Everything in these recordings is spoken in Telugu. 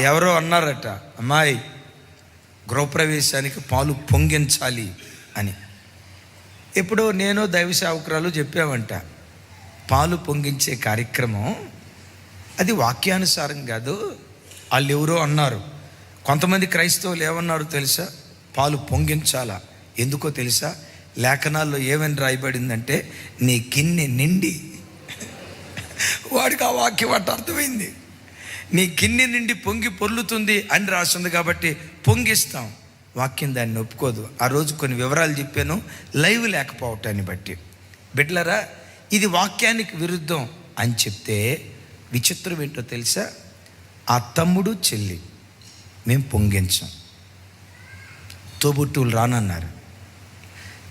ఎవరో అన్నారట అమ్మాయి గృహప్రవేశానికి పాలు పొంగించాలి అని. ఎప్పుడో నేను దైవ సేవకురాలు చెప్పామంట పాలు పొంగించే కార్యక్రమం అది వాక్యానుసారం కాదు వాళ్ళు ఎవరో అన్నారు. కొంతమంది క్రైస్తవులు ఏమన్నారు తెలుసా? పాలు పొంగించాలా? ఎందుకో తెలుసా? లేఖనాల్లో ఏమని రాయబడిందంటే నీ గిన్నె నిండి. వాడికి ఆ వాక్యం అట్ట అర్థమైంది. నీ గిన్నె నుండి పొంగి పొర్లుతుంది అని రాస్తుంది కాబట్టి పొంగిస్తాం. వాక్యం దాన్ని ఒప్పుకోదు. ఆ రోజు కొన్ని వివరాలు చెప్పాను. లైవ్ లేకపోవటాన్ని బట్టి. బిడ్లరా ఇది వాక్యానికి విరుద్ధం అని చెప్తే విచిత్రం ఏంటో తెలుసా? ఆ తమ్ముడు చెల్లి మేము పొంగించాం. తోబుట్టువులు రానన్నారు.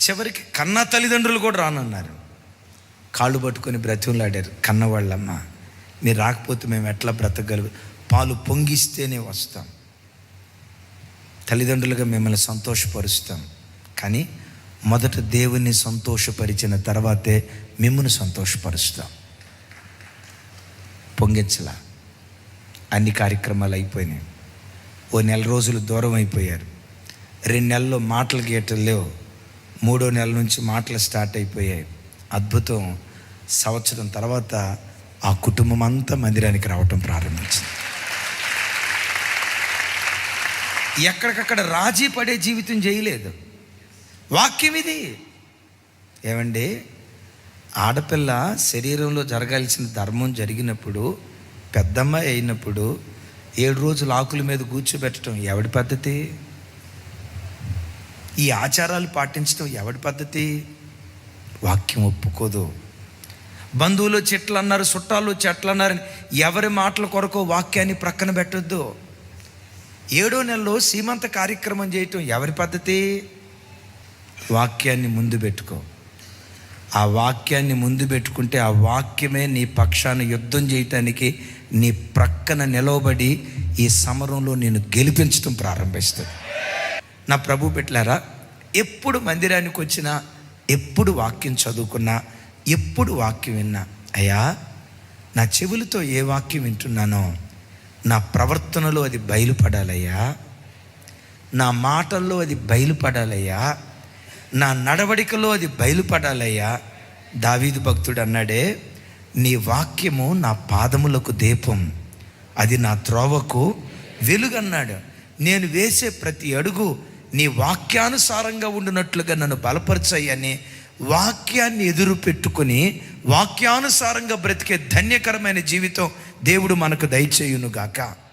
చివరికి కన్న తల్లిదండ్రులు కూడా రానన్నారు. కాళ్ళు పట్టుకొని బ్రతిమలాడారు కన్నవాళ్ళమ్మ. మీరు రాకపోతే మేము ఎట్లా బ్రతకగలుగు? పాలు పొంగిస్తేనే వస్తాం. తల్లిదండ్రులుగా మిమ్మల్ని సంతోషపరుస్తాం. కానీ మొదట దేవుణ్ణి సంతోషపరిచిన తర్వాతే మిమ్మల్ని సంతోషపరుస్తాం. పొంగించలా. అన్ని కార్యక్రమాలు అయిపోయినాయి. ఓ నెల రోజులు దూరం అయిపోయారు. రెండు నెలల్లో మాటలు గీటలు లేవు. మూడో నెల నుంచి మాటలు స్టార్ట్ అయిపోయాయి. అద్భుతం. సంవత్సరం తర్వాత ఆ కుటుంబం అంతా మందిరానికి రావటం ప్రారంభించింది. ఎక్కడికక్కడ రాజీ పడే జీవితం చేయలేదు. వాక్యం ఇది. ఏమండి? ఆడపిల్ల శరీరంలో జరగాల్సిన ధర్మం జరిగినప్పుడు పెద్దమ్మాయి అయినప్పుడు ఏడు రోజులు ఆకుల మీద కూర్చోబెట్టడం ఎవడి పద్ధతి? ఈ ఆచారాలు పాటించడం ఎవడి పద్ధతి? వాక్యం ఒప్పుకోదు. బంధువులు చెట్లు అన్నారు చుట్టాలు చెట్లు అన్నారు ఎవరి మాటల కొరకు వాక్యాన్ని ప్రక్కన పెట్టొద్దు. ఏడో నెలలో సీమంత కార్యక్రమం చేయటం ఎవరి పద్ధతి? వాక్యాన్ని ముందు పెట్టుకో. ఆ వాక్యాన్ని ముందు పెట్టుకుంటే ఆ వాక్యమే నీ పక్షాన్ని యుద్ధం చేయటానికి నీ ప్రక్కన నిలవబడి ఈ సమరంలో నేను గెలిపించడం ప్రారంభిస్తుంది. నా ప్రభు పెట్టారా ఎప్పుడు మందిరానికి వచ్చినా ఎప్పుడు వాక్యం చదువుకున్నా ఎప్పుడు వాక్యం విన్నా అయ్యా నా చెవులతో ఏ వాక్యం వింటున్నానో నా ప్రవర్తనలో అది బయలుపడాలయ్యా. నా మాటల్లో అది బయలుపడాలయ్యా. నా నడవడికలో అది బయలుపడాలయ్యా. దావీదు భక్తుడు అన్నాడే నీ వాక్యము నా పాదములకు దీపం అది నా త్రోవకు వెలుగన్నాడు. నేను వేసే ప్రతి అడుగు నీ వాక్యానుసారంగా ఉండినట్లుగా నన్ను బలపరచయ్యని వాక్యాన్ని ఎదురు పెట్టుకుని వాక్యానుసారంగా బ్రతికే ధన్యకరమైన జీవితం దేవుడు మనకు దయచేయునుగాక.